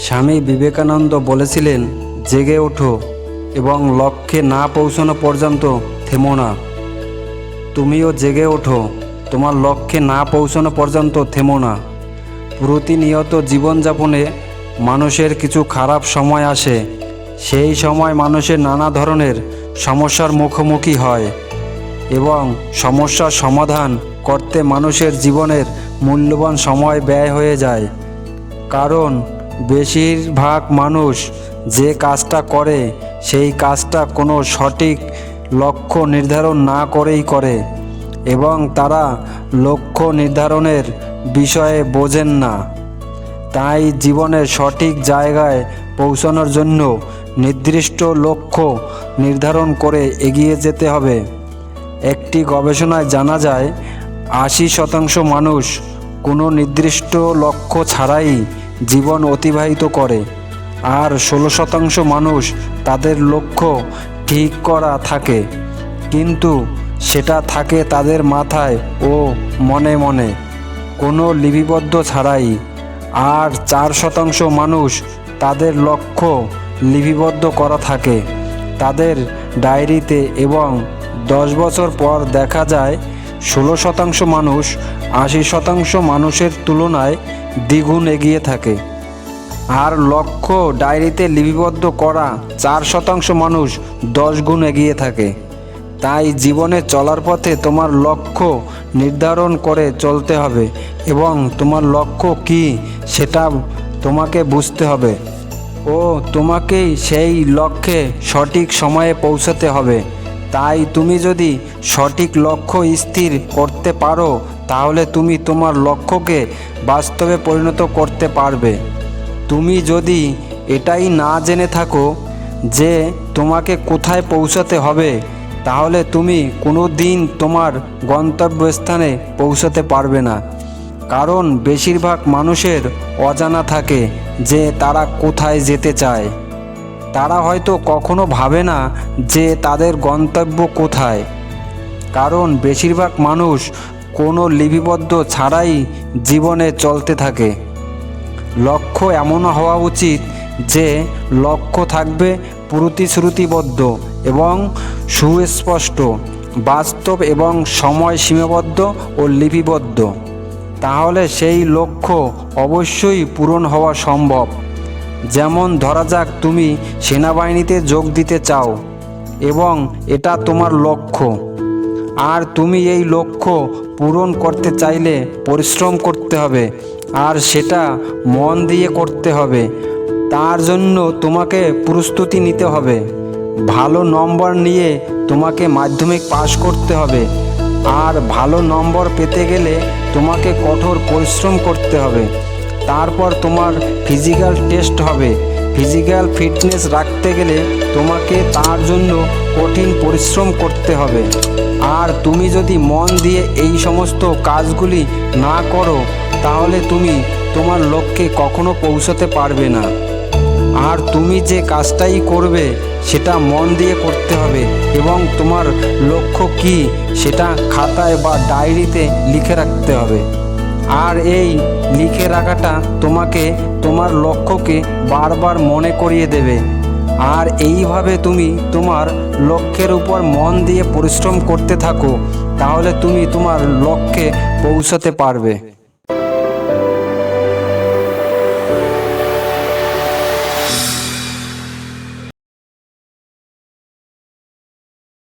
স্বামী বিবেকানন্দ বলেছিলেন, জেগে ওঠো এবং লক্ষ্যে না পৌঁছানো পর্যন্ত থেমো না। তুমিও জেগে ওঠো, তোমার লক্ষ্যে না পৌঁছানো পর্যন্ত থেমো না। প্রতিনিয়ত জীবনযাপনে মানুষের কিছু খারাপ সময় আসে। সেই সময় মানুষের নানা ধরনের সমস্যার মুখোমুখি হয় এবং সমস্যার সমাধান করতে মানুষের জীবনের মূল্যবান সময় ব্যয় হয়ে যায়। কারণ বেশিরভাগ মানুষ যে কাজটা করে, সেই কাজটা কোনো সঠিক লক্ষ্য নির্ধারণ না করেই করে এবং তারা লক্ষ্য নির্ধারণের বিষয়ে বোঝেন না। তাই জীবনের সঠিক জায়গায় পৌঁছানোর জন্য নির্দিষ্ট লক্ষ্য নির্ধারণ করে এগিয়ে যেতে হবে। একটি গবেষণায় জানা যায়, আশি শতাংশ মানুষ কোনো নির্দিষ্ট লক্ষ্য ছাড়াই জীবন অতিবাহিত করে। আর ষোলো শতাংশ মানুষ তাদের লক্ষ্য ঠিক করা থাকে। কিন্তু সেটা থাকে তাদের মাথায় ও মনে মনে। কোনো লিপিবদ্ধ ছাড়াই। আর চার শতাংশ মানুষ তাদের লক্ষ্য লিপিবদ্ধ করা থাকে। তাদের ডায়েরিতে এবং দশ বছর পর দেখা যায়, ষোলো শতাংশ মানুষ আশি শতাংশ মানুষের তুলনায় দ্বিগুণ এগিয়ে থাকে। আর লক্ষ্য ডায়েরিতে লিপিবদ্ধ করা চার শতাংশ মানুষ দশ গুণ এগিয়ে থাকে। তাই জীবনে চলার পথে তোমার লক্ষ্য নির্ধারণ করে চলতে হবে এবং তোমার লক্ষ্য কি সেটা তোমাকে বুঝতে হবে। ও তোমাকেই সেই লক্ষ্যে সঠিক সময়ে পৌঁছাতে হবে। তাই তুমি যদি সঠিক লক্ষ্য স্থির করতে পারো, তাহলে তুমি তোমার লক্ষ্যকে বাস্তবে পরিণত করতে পারবে। তুমি যদি এটাই না জেনে থাকো যে তোমাকে কোথায় পৌঁছাতে হবে, তাহলে তুমি কোনো দিন তোমার গন্তব্যস্থানে পৌঁছাতে পারবে না। কারণ বেশিরভাগ মানুষের অজানা থাকে যে তারা কোথায় যেতে চায়। তারা হয়তো কখনো ভাবে না যে তাদের গন্তব্য কোথায়। কারণ বেশিরভাগ মানুষ কোনো লিপিবদ্ধ ছাড়াই জীবনে চলতে থাকে। লক্ষ্য এমন হওয়া উচিত যে লক্ষ্য থাকবে প্রতিশ্রুতিবদ্ধ এবং সুস্পষ্ট, বাস্তব এবং সময় সীমাবদ্ধ ও লিপিবদ্ধ। তাহলে সেই লক্ষ্য অবশ্যই পূরণ হওয়া সম্ভব। যেমন ধরা যাক তুমি সেনাবাহিনীতে যোগ দিতে চাও, এবং এটা তোমার লক্ষ্য। আর তুমি এই লক্ষ্য পূরণ করতে চাইলে পরিশ্রম করতে হবে, আর সেটা মন দিয়ে করতে হবে। তার জন্য তোমাকে প্রস্তুতি নিতে হবে। ভালো নম্বর নিয়ে তোমাকে মাধ্যমিক পাশ করতে হবে, আর ভালো নম্বর পেতে গেলে তোমাকে কঠোর পরিশ্রম করতে হবে। তারপর তোমার ফিজিক্যাল টেস্ট হবে। ফিজিক্যাল ফিটনেস রাখতে গেলে তোমাকে তার জন্য কঠিন পরিশ্রম করতে হবে। আর তুমি যদি মন দিয়ে এই সমস্ত কাজগুলি না করো, তাহলে তুমি তোমার লক্ষ্যে কখনো পৌঁছতে পারবে না। আর তুমি যে কাজটাই করবে, সেটা মন দিয়ে করতে হবে এবং তোমার লক্ষ্য কি, সেটা খাতায় বা ডায়েরিতে লিখে রাখতে হবে। আর এই লিখে রাখাটা তোমাকে, তোমার লক্ষ্যকে বারবার মনে করিয়ে দেবে। আর এইভাবে তুমি তোমার লক্ষ্যের উপর মন দিয়ে পরিশ্রম করতে থাকো, তাহলে তুমি তোমার লক্ষ্যে পৌঁছাতে পারবে।